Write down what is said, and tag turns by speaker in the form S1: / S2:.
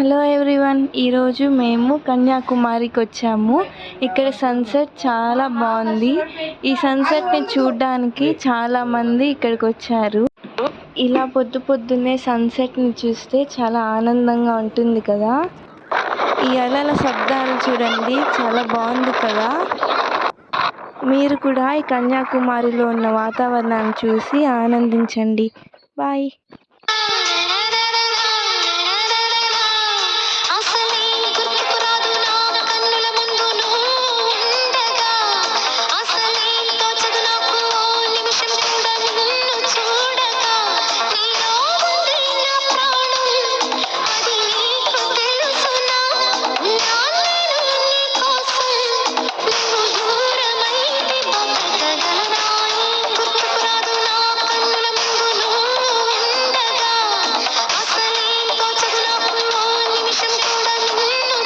S1: Hello everyone ఈరోజు మేము కన్యాకుమారికి వచ్చాము ఇక్కడ సన్సెట్ చాలా బాగుంది. ఈ సన్సెట్ని చూడడానికి చాలామంది ఇక్కడికి వచ్చారు ఇలా పొద్దు పొద్దున్నే సన్సెట్ని చూస్తే చాలా ఆనందంగా ఉంటుంది కదా? ఈ అలల శబ్దాలు చూడండి చాలా బాగుంది కదా? మీరు కూడా ఈ కన్యాకుమారిలో ఉన్న వాతావరణాన్ని చూసి ఆనందించండి. బాయ్.